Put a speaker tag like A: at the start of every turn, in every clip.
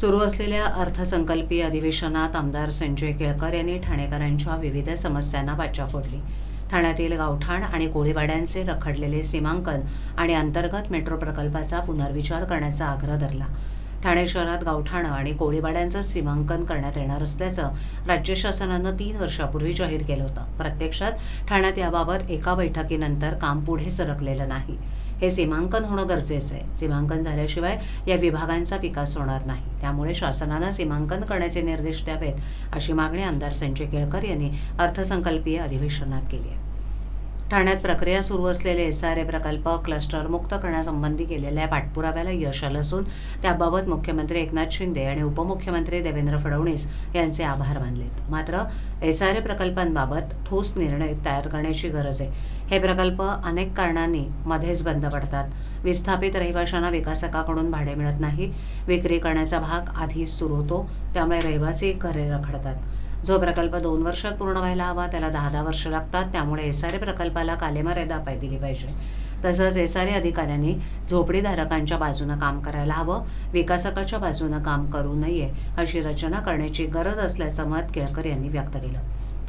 A: सुरू असलेल्या अर्थसंकल्पीय अधिवेशनात आमदार संजय केळकर यांनी ठाणेकरांच्या विविध समस्यांना वाचा फोडली. ठाण्यातील गावठाण आणि कोळीवाड्यांचे रखडलेले सीमांकन आणि अंतर्गत मेट्रो प्रकल्पाचा पुनर्विचार करण्याचा आग्रह धरला. ठाणे शहरात गावठाणं आणि कोळीवाड्यांचं सीमांकन करण्यात येणार असल्याचं राज्य शासनानं तीन वर्षापूर्वी जाहीर केलं होतं. प्रत्यक्षात ठाण्यात याबाबत एका बैठकीनंतर काम पुढे सरकलेलं नाही. हे सीमांकन होणं गरजेचं आहे. सीमांकन झाल्याशिवाय या विभागांचा विकास होणार नाही. त्यामुळे शासनानं सीमांकन करण्याचे निर्देश द्यावेत अशी मागणी आमदार संजय केळकर यांनी अर्थसंकल्पीय अधिवेशनात केली आहे. ठाण्यात प्रक्रिया सुरू असलेले एस आर ए प्रकल्प क्लस्टर मुक्त करण्यासंबंधी केलेल्या पाठपुराव्याला यश आलं असून त्याबाबत मुख्यमंत्री एकनाथ शिंदे आणि उपमुख्यमंत्री देवेंद्र फडणवीस यांचे आभार मानलेत. मात्र एस आर ए प्रकल्पांबाबत ठोस निर्णय तयार करण्याची गरज आहे. हे प्रकल्प अनेक कारणांनी मध्येच बंद पडतात. विस्थापित रहिवाशांना विकासकाकडून भाडे मिळत नाही. विक्री करण्याचा भाग आधीच सुरू होतो. त्यामुळे रहिवासी घरे रखडतात. जो प्रकल्प दोन वर्षात पूर्ण व्हायला हवा त्याला दहा दहा वर्ष लागतात. त्यामुळे एस आर ए प्रकल्पाला कालेमर्यादा पाय दिली पाहिजे. तसंच एस आर ए अधिकाऱ्यांनी झोपडीधारकांच्या बाजूनं काम करायला हवं विकासकाच्या बाजूनं काम करू नये अशी रचना करण्याची गरज असल्याचं मत केळकर यांनी व्यक्त केलं.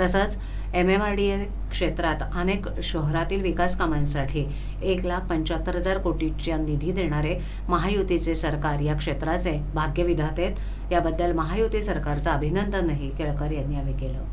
A: तसंच M M R D A क्षेत्रात अनेक शहरातील विकास कामांसाठी एक लाख पंच्याहत्तर हजार कोटीच्या निधी देणारे महायुतीचे सरकार या क्षेत्राचे भाग्यविधाते आहेत. याबद्दल महायुती सरकारचं अभिनंदनही केळकर यांनी यावेळी केलं